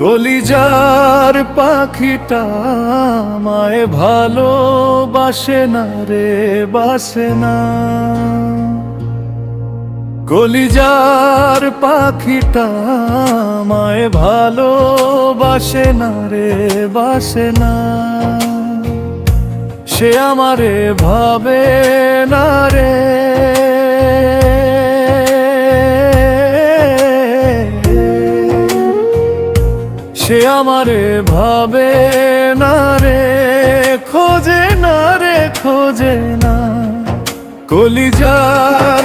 কলিজার পাখিটা মায় ভালোবাসে না রে বাসে না। কলিজার পাখিটা মায় ভালোবাসে না রে, বাসে না। সে আমারে ভাবে না রে। সে আমারে ভাবে না রে, খোঁজে না রে, খোঁজে না। কলিজার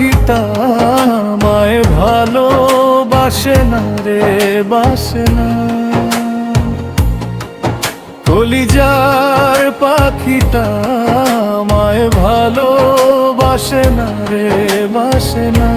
পাখিটা মায় ভালোবাসে না রে, বাসে না। কলিজার পাখিটা মায় ভালোবাসে না রে, বাসে না।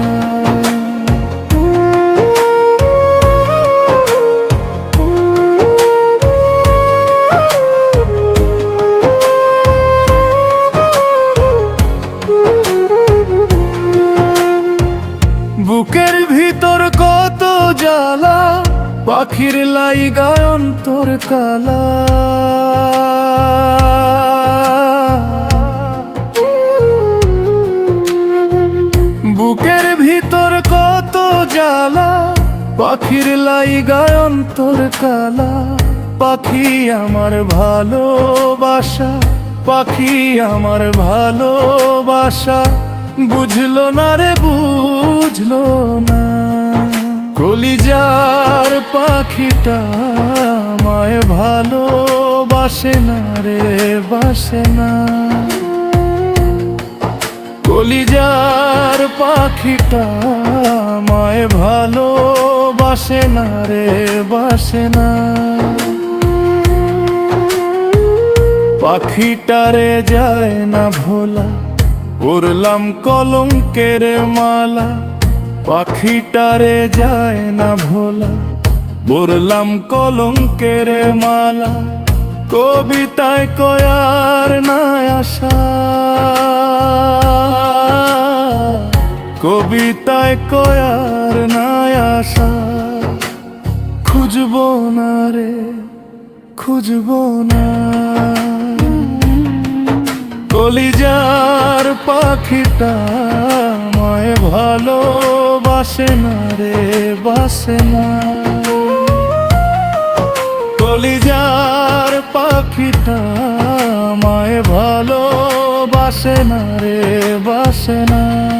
পাখির লাই গায়ন তোর কালা। বুকের ভিতর কত জ্বালা, পাখির লাই গায়ন তোর কালা। পাখি আমার ভালোবাসা, পাখি আমার ভালোবাসা। বুঝলো না রে, বুঝলো না। পাখিটা আমায় ভালোবাসে না রে, বাসে না। কলিজার পাখিটা আমায় ভালোবাসে না রে, বাসে না। পাখিটারে যায় না ভোলা, উড়লাম কলঙ্কের মালা। পাখিটারে যায় না ভোলা বুরলাম কলঙ্কের মালা, কবিতায় কয়ার না আশা। কবিতায় কয়ার না আশা। খুঁজবো না রে, খুঁজবো না। কলিজার পাখিটা মায় ভালোবাসে না রে, বাসে না। পাখিটা মায় ভালোবাসে না রে বাসে না।